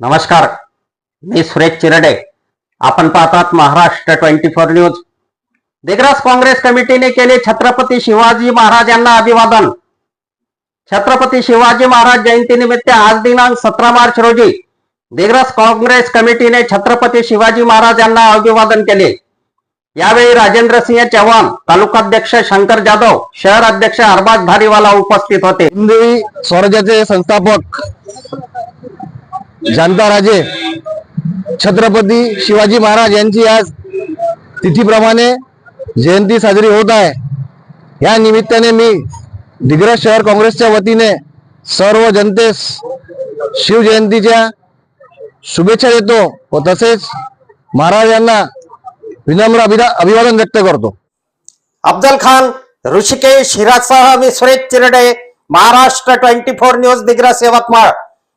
नमस्कार मी सुरेश चिरडे. आपण पाहतात Maharashtra twenty four news. Digras Congress कमिटीने केले छत्रपती शिवाजी महाराज यांना अभिवादन. छत्रपती शिवाजी महाराज जयंतीनिमित्त आज दिनांक सतरा मार्च रोजी दिग्रस काँग्रेस कमिटीने छत्रपती शिवाजी महाराज यांना अभिवादन केले. यावेळी राजेंद्र सिंह चव्हाण तालुकाध्यक्ष शंकर जाधव शहर अध्यक्ष अरबाज धारीवाला उपस्थित होते. हिंदी स्वराज्याचे संस्थापक जाणता राजे छत्रपती शिवाजी महाराज यांची आज तिथीप्रमाणे जयंती साजरी होत आहे. या निमित्ताने मी दिग्रज शहर काँग्रेसच्या वतीने सर्व जनतेस शिवजयंतीच्या शुभेच्छा देतो व तसेच महाराज यांना विनम्र अभिदा अभिवादन व्यक्त करतो. अफजल खान ऋषिकेश हिरासह मी Suresh Chirde Maharashtra twenty four news Digras Yavatmal